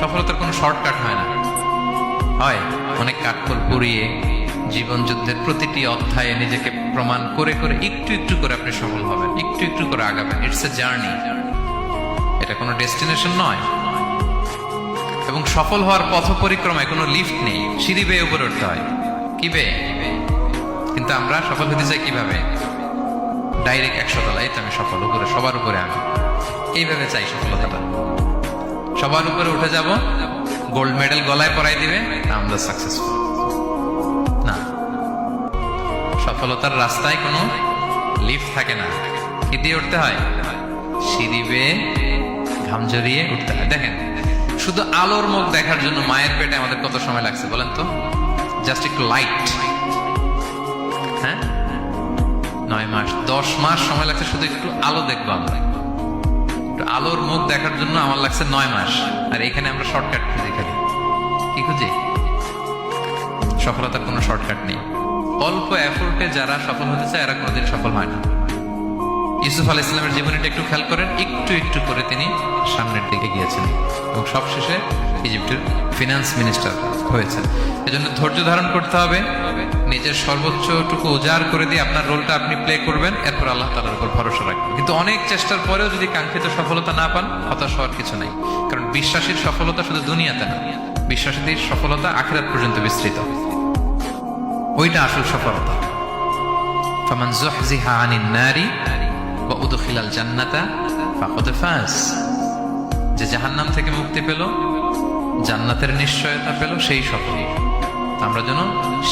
সফলতার কোনো শর্টকাট হয় না। হয় অনেক কাঠখোল পুড়িয়ে জীবন যুদ্ধের প্রতিটি অধ্যায়ে নিজেকে প্রমাণ করে করে একটু একটু করে আপনি সফল হবেন, একটু একটু করে আগাবেন। ইটস এ জার্নি এটা কোনো ডেস্টিনেশন নয়। এবং সফল হওয়ার পথ পরিক্রমায় কোনো লিফট নেই। সিঁড়ি বেয়ে উপরে উঠতে হয়। কি বেয়ে? কিন্তু আমরা সফল হতে চাই কীভাবে? ডাইরেক্ট একশো তলায় তো আমি সফল, উপরে, সবার উপরে আমি। এইভাবে চাই সফলতাটা। সবার উপরে উঠে যাব। গোল্ড মেডেল গলায় পরাই দিবে আমরা সাকসেসফুল না। সফলতার রাস্তায় কোনো লিফট থাকে না। কি দিয়ে উঠতে হয়। সিঁড়ি বেয়ে ঘাম জড়িয়ে উঠতে হয়। দেখেন, শুধু আলোর মুখ দেখার জন্য মায়ের পেটে আমাদের কত সময় লাগছে বলেন তো? জাস্ট একটু লাইট হ্যাঁ? নয় মাস, দশ মাস সময় লাগছে, শুধু একটু আলো দেখব আমরা। আলোর মুখ দেখার জন্য আমার লাগছে নয় মাস। আর এখানে আমরা শর্টকাট খুঁজি খালি কি খুঁজি? সফলতার কোনো শর্টকাট নেই। অল্প এফোর্টে যারা সফল হতে চায়, এরা কোনোদিন সফল হয় না। ইউসুফ আল ইসলামের জীবনীটা একটু খেয়াল করেন, একটু একটু করে তিনি সামনের দিকে গিয়েছেন এবং সবশেষে ইজিপ্টের ফিনান্স মিনিস্টার হয়েছেন। এজন্য ধৈর্য ধারণ করতে হবে, নিজের সর্বোচ্চটুকু উজাড় করে দিয়ে আপনার রোলটা আপনি প্লে করবেন, এরপর আল্লাহ তালার উপর ভরসা রাখবেন। কিন্তু অনেক চেষ্টার পরেও যদি কাঙ্ক্ষিত সফলতা না পান, হতাশ হওয়ার কিছু নেই। কারণ বিশ্বাসীর সফলতা শুধু দুনিয়াতে না, বিশ্বাসীদের সফলতা আখেরাত পর্যন্ত বিস্তৃত। ওইটা আসল সফলতা। ফামান যুহজিহা আনিন নারি ওয়া উদখিলাল জান্নাতা ফাকাদ ফাজ যে জাহান্নাম থেকে মুক্তি পেল জান্নাতের নিশ্চয়তা পেল সেই সফল তা আমরা যেন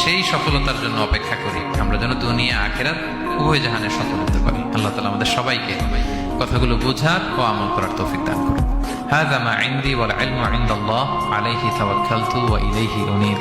সেই সফলতার জন্য অপেক্ষা করি আমরা যেন দুনিয়া আখেরাত উভয় জাহানে সফল হতে পারি আল্লাহ তালা আমাদের সবাইকে কথাগুলো বোঝার ও আমল করার তৌফিক দান করুন هذا ما عندي والعلم عند الله عليه توكلت وإليه أنيب